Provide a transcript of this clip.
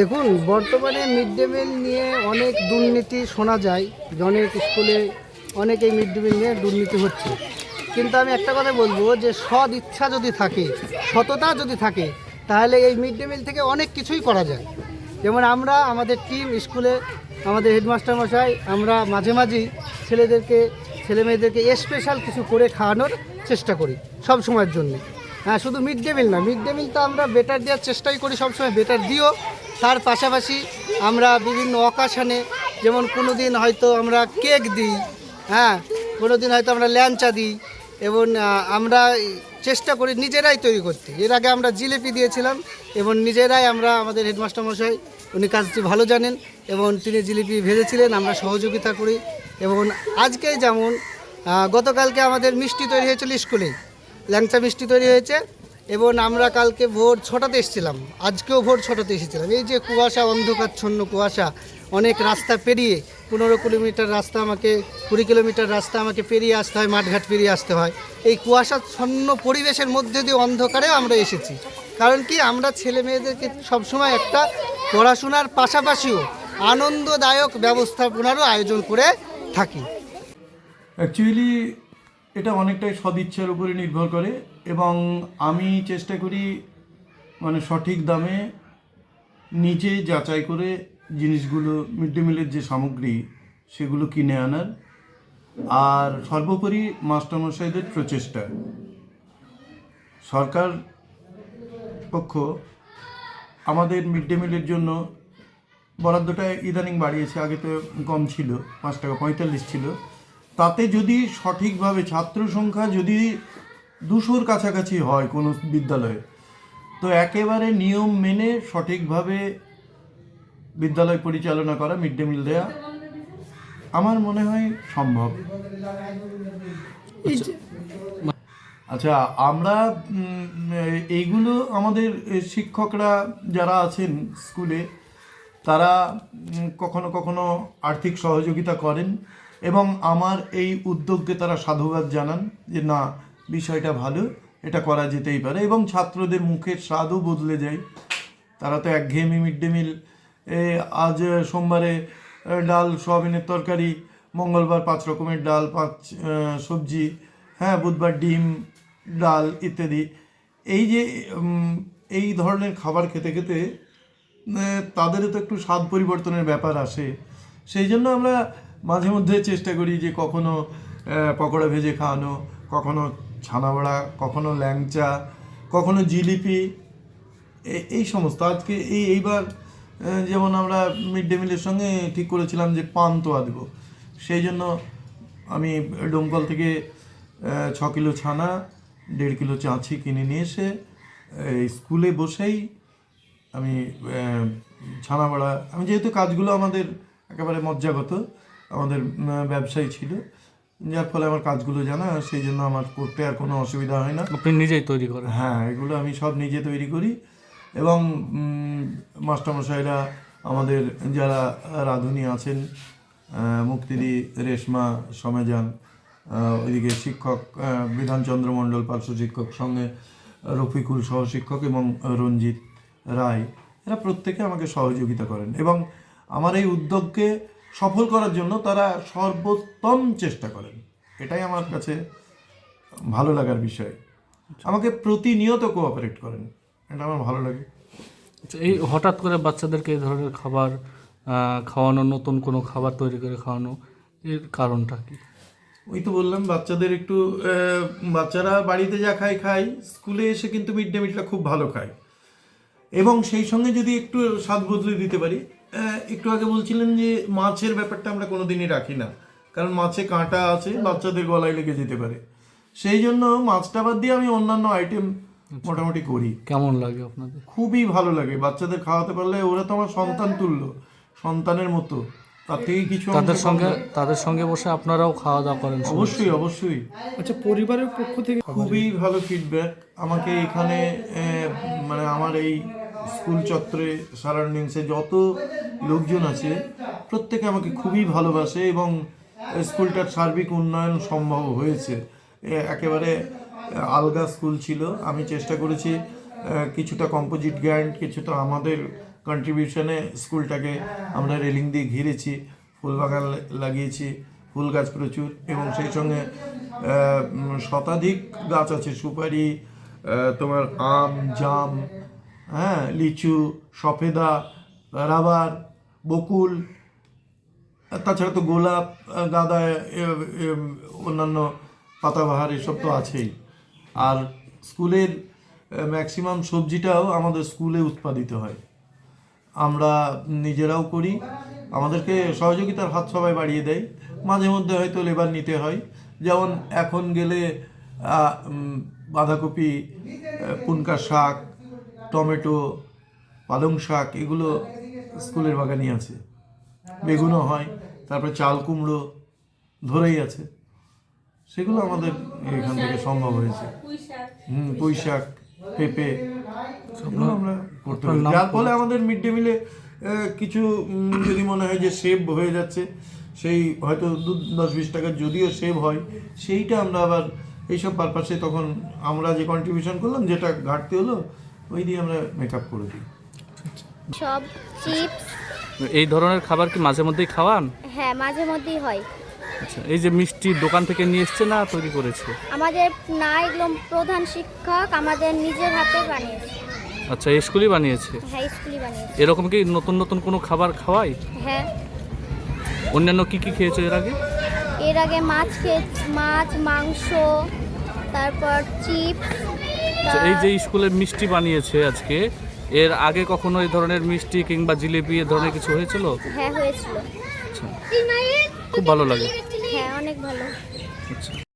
দেখুন, বর্তমানে mid day meal নিয়ে অনেক দুর্নীতি শোনা যায়। অনেক স্কুলে অনেক এই মিড ডে মিল নিয়ে দুর্নীতি হচ্ছে। কিন্তু আমি একটা কথা বলব যে, সৎ ইচ্ছা যদি থাকে, সততা যদি থাকে, তাহলে এই মিড ডে মিল থেকে অনেক কিছুই করা যায়। যেমন আমরা, আমাদের টিম স্কুলে, আমাদের হেডমাস্টার মশাই, আমরা মাঝে মাঝেই ছেলেদেরকে ছেলে মেয়েদেরকে স্পেশাল কিছু করে খাওয়ানোর চেষ্টা করি, সব সময়ের জন্য। হ্যাঁ শুধু মিড ডে মিল না মিড ডে মিল তো আমরা বেটার দেওয়ার চেষ্টাই করি সবসময় বেটার দিও তার পাশাপাশি আমরা বিভিন্ন অকাশনে যেমন কোনো দিন হয়তো আমরা কেক দিই হ্যাঁ কোনো দিন হয়তো আমরা ল্যাংচা দিই, এবং আমরা চেষ্টা করি নিজেরাই তৈরি করতে। এর আগে আমরা জিলিপি দিয়েছিলাম, এবং নিজেরাই আমরা আমাদের হেডমাস্টার মশাই, উনি কাজটি ভালো জানেন, এবং তিনি জিলিপি ভেজেছিলেন, আমরা সহযোগিতা করি, এবং আজকে যেমন গতকালকে আমাদের মিষ্টি তৈরি হয়েছিল স্কুলে। ল্যাংচা মিষ্টি তৈরি হয়েছে এবং আমরা কালকে ভোর ছটাতে এসেছিলাম। আজকেও ভোর ছটাতে এসেছিলাম। এই যে কুয়াশা, অন্ধকারচ্ছন্ন কুয়াশা, অনেক রাস্তা পেরিয়ে পনেরো কিলোমিটার রাস্তা আমাকে, কুড়ি কিলোমিটার রাস্তা আমাকে পেরিয়ে আসতে হয়, মাঠঘাট পেরিয়ে আসতে হয়। এই কুয়াশাচ্ছন্ন পরিবেশের মধ্যে দিয়ে অন্ধকারেও আমরা এসেছি। কারণ কি? আমরা ছেলে মেয়েদেরকে সবসময় একটা পড়াশোনার পাশাপাশিও আনন্দদায়ক ব্যবস্থাপনারও আয়োজন করে থাকি। অ্যাকচুয়ালি এটা অনেকটাই সদিচ্ছার উপরে নির্ভর করে এবং আমি চেষ্টা করি মানে সঠিক দামে নিজে যাচাই করে জিনিসগুলো মিড ডে মিলের যে সামগ্রী সেগুলো কিনে আনার। আর সর্বোপরি মাস্টারমশাইদের প্রচেষ্টা। সরকার পক্ষ আমাদের মিড ডে মিলের জন্য বরাদ্দটা ইদানিং বাড়িয়েছে, আগে তো কম ছিল, পাঁচ টাকা পঁয়তাল্লিশ ছিল। তাতে যদি সঠিকভাবে ছাত্র সংখ্যা যদি দুশোর কাছাকাছি হয় কোনো বিদ্যালয়ে তো একেবারে নিয়ম মেনে সঠিকভাবে বিদ্যালয় পরিচালনা করা মিড ডে মিল দেয়া আমার মনে হয় সম্ভব। আচ্ছা। আমরা এইগুলো আমাদের শিক্ষকরা যারা আছেন স্কুলে তারা কখনো কখনো আর্থিক সহযোগিতা করেন। এবং আমার এই উদ্যোগকে তারা সাধুবাদ জানান যে না বিষয়টা ভালো এটা করা যেতেই পারে। এবং ছাত্রদের মুখের স্বাদও বদলে যায়। তারা তো একঘেয়েমি মিড ডে মিল এ, আজ সোমবারে ডাল সোয়াবিনের তরকারি মঙ্গলবার পাঁচ রকমের ডাল পাঁচ সবজি হ্যাঁ বুধবার ডিম ডাল ইত্যাদি। এই যে এই ধরনের খাবার খেতে খেতে তাদেরও তো একটু স্বাদ পরিবর্তনের ব্যাপার আসে। সেই জন্য আমরা মাঝে মধ্যে চেষ্টা করি যে কখনো পকোড়া ভেজে খাওয়ানো কখনো ছানা বড়া কখনো ল্যাংচা কখনো জিলিপি এই সমস্ত। আজকে এই এইবার যেমন আমরা মিড ডে মিলের সঙ্গে ঠিক করেছিলাম যে পান্তোয়া দেবো সেই জন্য আমি ডোমকল থেকে ছ কিলো ছানা দেড় কিলো চাঁছি কিনে নিয়ে এসে স্কুলে বসেই আমি আহ, ছানা বড়া আমি যেহেতু কাজগুলো আমাদের একেবারে মজ্জাগত আমাদের ব্যবসায়ী ছিল। যার ফলে আমার কাজগুলো জানা সেই জন্য আমার করতে আর কোনো অসুবিধা হয় না। আপনি নিজেই তৈরি করেন? হ্যাঁ এগুলো আমি সব নিজে তৈরি করি। এবং মাস্টারমশাইরা আমাদের যারা রাঁধুনি আছেন মুক্তিদি রেশমা সমেজান ওইদিকে শিক্ষক বিধানচন্দ্র মণ্ডল পার্শ্ব শিক্ষক সঙ্গে রফিকুল সহশিক্ষক এবং রঞ্জিত রায় এরা প্রত্যেকে আমাকে সহযোগিতা করেন। এবং আমার এই উদ্যোগকে সফল করার জন্য তারা সর্বোত্তম চেষ্টা করেন। এটাই আমার কাছে ভালো লাগার বিষয়। আমাকে প্রতিনিয়ত কোঅপারেট করেন। এটা আমার ভালো লাগে। আচ্ছা, এই হঠাৎ করে বাচ্চাদেরকে এই ধরনের খাবার খাওয়ানো নতুন কোনো খাবার তৈরি করে খাওয়ানো এর কারণটা কি? ওই তো বললাম বাচ্চাদের একটু বাচ্চারা বাড়িতে যা খায় খায়। স্কুলে এসে কিন্তু মিড ডে মিলটা খুব ভালো খায়। এবং সেই সঙ্গে যদি একটু স্বাদ বদলে দিতে পারি একটু আগে বলছিলেন যে মাছের ব্যাপারটা আমরা কোনোদিনই রাখি না। কারণ মাছে কাঁটা আছে বাচ্চাদের গলায় লেগে যেতে পারে। সেই জন্য মাছটা বাদ দিয়ে আমি অন্যান্য আইটেম মোটামুটি করি। কেমন লাগে আপনাদের? খুবই ভালো লাগে। বাচ্চাদের খাওয়াতে পারলে ওরা তো আমার সন্তান তুল্য সন্তানের মতো। তার থেকে কিছু তাদের সঙ্গে তাদের সঙ্গে বসে আপনারাও খাওয়া দাওয়া করেন অবশ্যই অবশ্যই। আচ্ছা পরিবারের পক্ষ থেকে খুবই ভালো ফিডব্যাক আমাকে এখানে মানে আমার এই স্কুল চত্বরে সারাউন্ডিংসে যত লোকজন আছে। প্রত্যেকে আমাকে খুবই ভালোবাসে এবং স্কুলটার সার্বিক উন্নয়ন সম্ভব হয়েছে। একেবারে আলগা স্কুল ছিল। আমি চেষ্টা করেছি কিছুটা কম্পোজিট গ্যান্ট কিছুটা আমাদের কন্ট্রিবিউশনে স্কুলটাকে আমরা রেলিং দিয়ে ঘিরেছি, ফুল বাগান লাগিয়েছি, ফুল গাছ প্রচুর এবং সেই সঙ্গে শতাধিক গাছ আছে, সুপারি তোমার আম, জাম হ্যাঁ লিচু, সফেদা, রাবার বকুল, তাছাড়া তো গোলাপ গাঁদা অন্যান্য পাতাবাহার এসব তো আছেই। আর স্কুলের ম্যাক্সিমাম সবজিটাও আমাদের স্কুলে উৎপাদিত হয়। আমরা নিজেরাও করি, আমাদেরকে সহযোগিতার হাত সবাই বাড়িয়ে দেয়। মাঝে মধ্যে হয়তো লেবার নিতে হয়। যেমন এখন গেলে বাঁধাকপি পুনকা শাক, টমেটো, পালং শাক, এগুলো স্কুলের বাগানই আছে। বেগুনও হয় তারপরে চাল কুমড়ো ধরেই আছে। সেগুলো আমাদের এখান থেকে সম্ভব হয়েছে। হুম পুঁই শাক পেঁপে সেগুলো আমরা করতে পারি। যার ফলে আমাদের মিড ডে মিলে কিছু যদি মনে হয় যে সেভ হয়ে যাচ্ছে সেই হয়তো দু দশ বিশ টাকার যদিও সেভ হয় সেইটা আমরা আবার এইসব পারপাসে তখন আমরা যে কন্ট্রিবিউশন করলাম যেটা ঘাটতি হলো ওই দিয়ে আমরা মেকআপ করে দিই। সব চিপস। এই ধরনের খাবার কি মাঝে মধ্যেই খাওয়ান? হ্যাঁ মাঝে মধ্যেই হয়। আচ্ছা এই যে মিষ্টি দোকান থেকে নিয়ে এসছে না তৈরি করেছে? আমাদের না এগুলো প্রধান শিক্ষক আমাদের নিজের হাতে বানিয়েছে। আচ্ছা স্কুলই বানিয়েছে? হ্যাঁ স্কুলই বানিয়েছে। এরকম কি নতুন নতুন কোনো খাবার খাওয়াই হ্যাঁ। অন্যান্য কি কি খেয়েছো এর আগে? এর আগে মাছ খেয়ে মাছ মাংস তারপর চিপস আচ্ছা, এই যে স্কুলে মিষ্টি বানিয়েছে আজকে এর আগে কখনো এই ধরনের মিষ্টি কিংবা জিলিপি এ ধরনের কিছু হয়েছিল? হ্যাঁ হয়েছিল। আচ্ছা। খুব ভালো লাগে। হ্যাঁ অনেক ভালো। আচ্ছা।